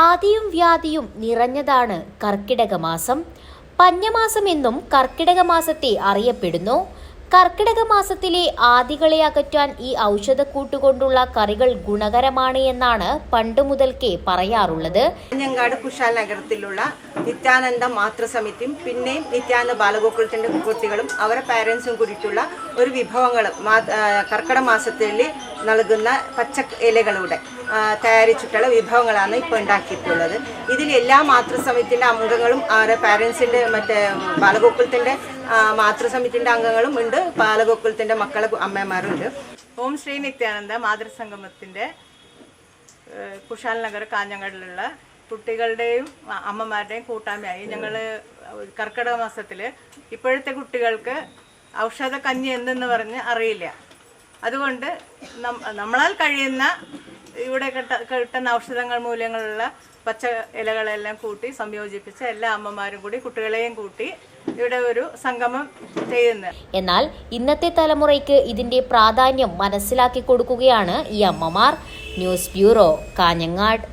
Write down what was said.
ആദിയും വ്യാധിയും നിറഞ്ഞതാണ് കർക്കിടക മാസം. പഞ്ഞമാസം എന്നും കർക്കിടക മാസത്തെ അറിയപ്പെടുന്നു. കർക്കിടക മാസത്തിലെ ആദികളെ അകറ്റാൻ ഈ ഔഷധക്കൂട്ടുകൊണ്ടുള്ള കറികൾ ഗുണകരമാണ് എന്നാണ് പണ്ട് മുതൽക്കേ പറയാറുള്ളത്. കാഞ്ഞങ്ങാട് കുശാൽ നഗരത്തിലുള്ള നിത്യാനന്ദ മാതൃസമിതിയും പിന്നെയും നിത്യാനന്ദ ബാലഗോകുലത്തിന്റെ കുട്ടികളും അവരെ പാരൻസും കൂടിയിട്ടുള്ള ഒരു വിഭവങ്ങൾ കർക്കിടക മാസത്തിൽ നൽകുന്ന പച്ച ഇലകളുടെ തയ്യാറിച്ചിട്ടുള്ള വിഭവങ്ങളാണ് ഇപ്പോൾ ഉണ്ടാക്കിയിട്ടുള്ളത്. ഇതിൽ എല്ലാ മാതൃസമിതിന്റെ അംഗങ്ങളും അവരുടെ പാരൻസിന്റെ മറ്റേ ബാലഗോകുലത്തിന്റെ മാതൃസമിതിന്റെ അംഗങ്ങളും ഉണ്ട്. ബാലഗോകുലത്തിന്റെ മക്കളെ അമ്മമാരും ഉണ്ട് ഓം ശ്രീ നിത്യാനന്ദ മാതൃസംഗമത്തിന്റെ കുശാൽ നഗർ കാഞ്ഞങ്ങാടിലുള്ള കുട്ടികളുടെയും അമ്മമാരുടെയും കൂട്ടായ്മയായി ഞങ്ങൾ കർക്കിടക മാസത്തിൽ ഇപ്പോഴത്തെ കുട്ടികൾക്ക് ഔഷധ കഞ്ഞി എന്തെന്ന് പറഞ്ഞ് അറിയില്ല. അതുകൊണ്ട് നമ്മളാൽ കഴിയുന്ന ഇവിടെ കിട്ട കിട്ടുന്ന ഔഷധങ്ങൾ മൂല്യങ്ങളുള്ള പച്ച ഇലകളെല്ലാം കൂട്ടി സംയോജിപ്പിച്ച് എല്ലാ അമ്മമാരും കൂടി കുട്ടികളെയും കൂട്ടി ഇവിടെ ഒരു സംഗമം ചെയ്യുന്നത് എന്നാൽ ഇന്നത്തെ തലമുറയ്ക്ക് ഇതിന്റെ പ്രാധാന്യം മനസ്സിലാക്കി കൊടുക്കുകയാണ് ഈ അമ്മമാർ. News bureau Kanhangad.